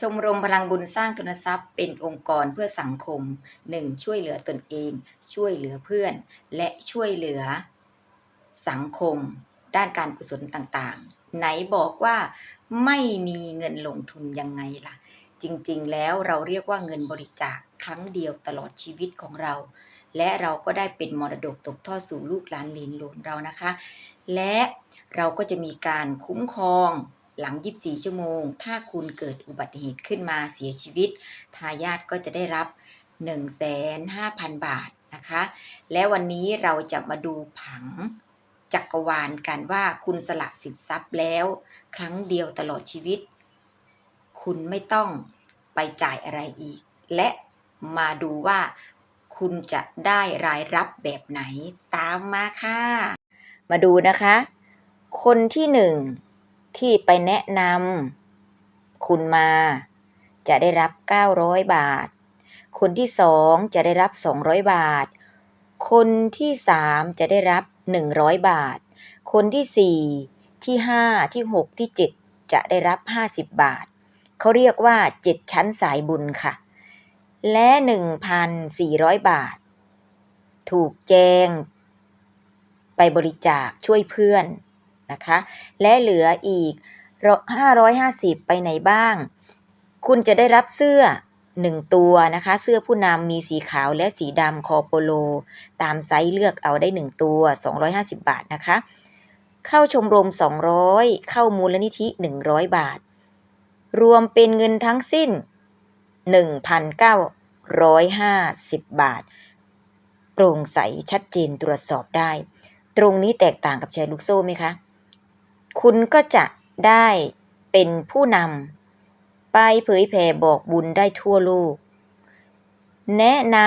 ชมรมพลังบุญสร้างทุนทรัพย์เป็นองค์กรเพื่อสังคม 1. ช่วยเหลือตนเอง ช่วยเหลือเพื่อน และช่วยเหลือ สังคม ด้านการกุศลต่างๆ ไหนบอกว่าไม่มีเงินลงทุนยังไงล่ะ จริงๆ แล้วเราเรียกว่าเงินบริจาคครั้งเดียวตลอดชีวิตของเรา และเราก็ได้เป็นมรดกตกทอดสู่ลูกหลานเหลนหลนเรานะคะ และเราก็จะมีการคุ้มครอง หลัง 24 ชั่วโมง ถ้าคุณเกิดอุบัติเหตุขึ้นมาเสียชีวิต ทายาทก็จะได้รับ 1,500,000 บาทนะคะ และวันนี้เราจะมาดูผังจักรวาลกันว่าคุณสละสิทธิ์ทรัพย์แล้ว ครั้งเดียวตลอดชีวิต คุณไม่ต้องไปจ่ายอะไรอีก และมาดูว่าคุณจะได้รายรับแบบไหนตามมาค่ะ มาดูนะคะ คนที่หนึ่ง ที่ไปแนะนำคุณมา จะได้รับ 900 บาท คนที่สองจะได้รับ 200 บาท คนที่สามจะได้รับ 100 บาท คนที่สี่ที่ห้าที่หกที่เจ็ดจะได้รับ 50 บาท เขาเรียกว่า7ชั้นสายบุญค่ะ และ 1,400 บาท ถูกแจงไปบริจาคช่วยเพื่อน นะคะ และเหลืออีก 550 ไปไหนบ้าง คุณจะได้รับเสื้อ 1 ตัวนะคะ เสื้อผู้นำมีสีขาวและสีดำคอโปโล ตามไซส์เลือกเอาได้ 1 ตัว 250 บาทนะคะ เข้าชมรม 200 เข้ามูลนิธิ 100 บาท รวมเป็นเงินทั้งสิ้น 1,950 บาท โปร่งใสชัดเจนตรวจสอบได้ ตรงนี้แตกต่างกับแชร์ลูกโซ่ไหมคะ คุณก็จะได้เป็นผู้นำไปเผยแผ่บอกบุญได้ทั่วโลก แนะน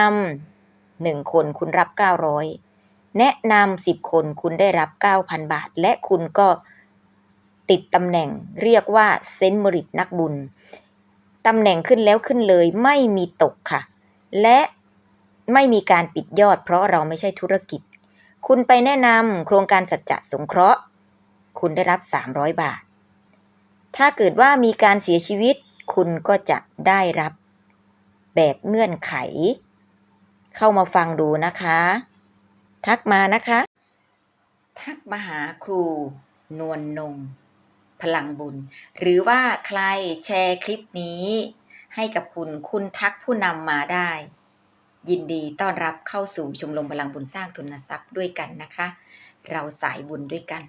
ำหนึ่งคนคุณรับ 900 แนะนำ10คนคุณได้รับ 9,000 บาท และคุณก็ติดตำแหน่งเรียกว่าเซนต์มริตนักบุญตำแหน่งขึ้นแล้วขึ้นเลยไม่มีตกค่ะ และไม่มีการปิดยอดเพราะเราไม่ใช่ธุรกิจ คุณไปแนะนำโครงการสัจจะสงเคราะห์ คุณได้รับ 300 บาท ถ้าเกิดว่ามีการเสียชีวิต คุณก็จะได้รับแบบเงื่อนไข เข้ามาฟังดูนะคะ ทักมานะคะ ทักมาหาครู นวลนง พลังบุญ หรือว่าใครแชร์คลิปนี้ ให้กับคุณคุณทักผู้นำมาได้ ยินดีต้อนรับเข้าสู่ชมรมพลังบุญสร้างทุนทรัพย์ด้วยกันนะคะ เราสายบุญด้วยกัน